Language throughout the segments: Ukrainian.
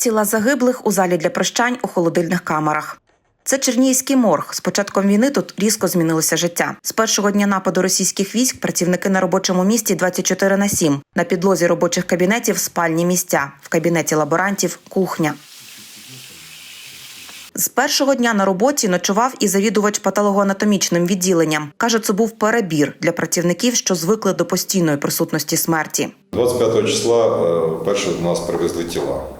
Тіла загиблих у залі для прощань у холодильних камерах. Це Чернігівський морг. З початком війни тут різко змінилося життя. З першого дня нападу російських військ працівники на робочому місці 24 на 7. На підлозі робочих кабінетів спальні місця, в кабінеті лаборантів кухня. З першого дня на роботі ночував і завідувач патологоанатомічним відділенням. Каже, це був перебір для працівників, що звикли до постійної присутності смерті. 25 числа е, вперше до нас привезли тіла.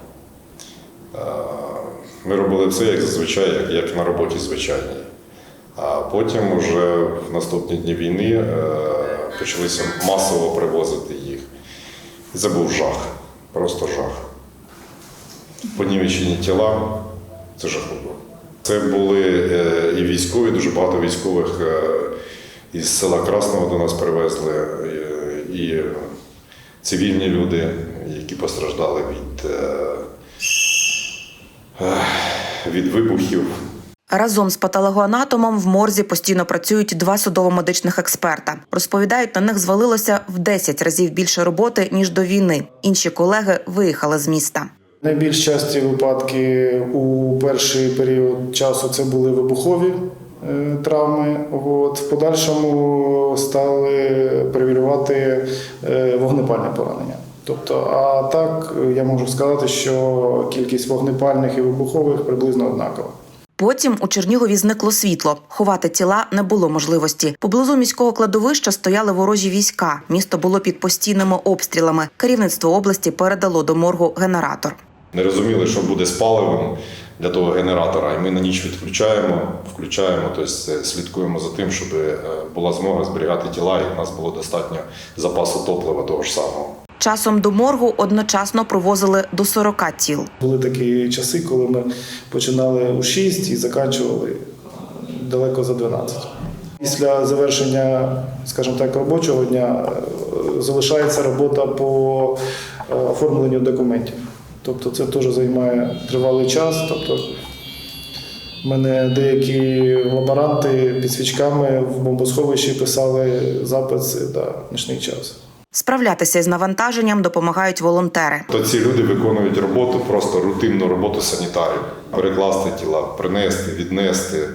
Ми робили все як зазвичай, як, на роботі звичайній. А потім вже в наступні дні війни е, почалися масово привозити їх. І це був жах, просто жах. Понівечені тіла це жахливо. Це були е, і військові, дуже багато військових е, із села Красного до нас привезли, і цивільні люди, які постраждали від, від вибухів. Разом з патологоанатомом в морзі постійно працюють два судово-медичних експерта. Розповідають, на них звалилося в 10 разів більше роботи ніж до війни. Інші колеги виїхали з міста. Найбільш часті випадки у перший період часу це були вибухові е, травми. От. В подальшому стали перевірювати е, вогнепальне поранення. Тобто, а так я можу сказати, що кількість вогнепальних і вибухових приблизно однакова. Потім у Чернігові зникло світло. Ховати тіла не було можливості. Поблизу міського кладовища стояли ворожі війська. Місто було під постійними обстрілами. Керівництво області передало до моргу генератор. Не розуміли, що буде з паливом для того генератора, і ми на ніч відключаємо, включаємо, тобто слідкуємо за тим, щоб е, була змога зберігати тіла, і в нас було достатньо запасу топлива того ж самого. Часом до моргу одночасно провозили до 40 тіл. Були такі часи, коли ми починали у 6 і заканчували далеко за 12. Після завершення, скажімо так, робочого дня е, залишається робота по е, оформленню документів. Тобто це теж займає тривалий час. Тобто мене деякі лаборанти під свічками в бомбосховищі писали записи на нічний час. Справлятися із навантаженням допомагають волонтери. То ці люди виконують роботу, просто рутинну роботу санітарів. Перекласти тіла, принести, віднести,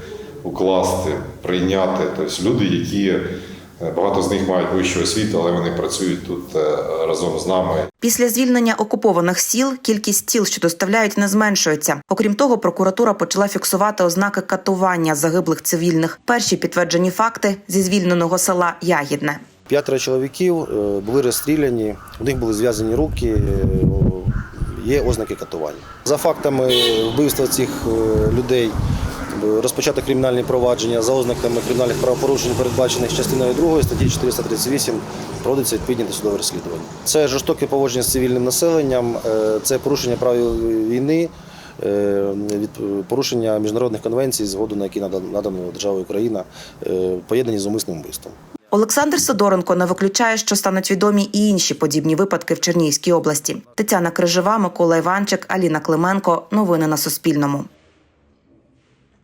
укласти, прийняти. Тобто люди, які е, багато з них мають вищу освіту, але вони працюють тут е, разом з нами. Після звільнення окупованих сіл кількість тіл, що доставляють, не зменшується. Окрім того, прокуратура почала фіксувати ознаки катування загиблих цивільних. Перші підтверджені факти зі звільненого села Ягідне. П'ятеро чоловіків е, були розстріляні, у них були зв'язані руки, е, є ознаки катування. За фактами вбивства цих е, людей розпочато кримінальні провадження за ознаками кримінальних правопорушень, передбачених частиною 2 статті 438, проводиться відповідні досудове розслідування. Це жорстоке поводження з цивільним населенням, це порушення правил війни. від порушення міжнародних конвенцій, згоду на які надано державою Україна, поєднані з умисним вбивством. Олександр Сидоренко не виключає, що стануть відомі і інші подібні випадки в Чернігівській області. Тетяна Крижева, Микола Іванчик, Аліна Клименко. Новини на Суспільному.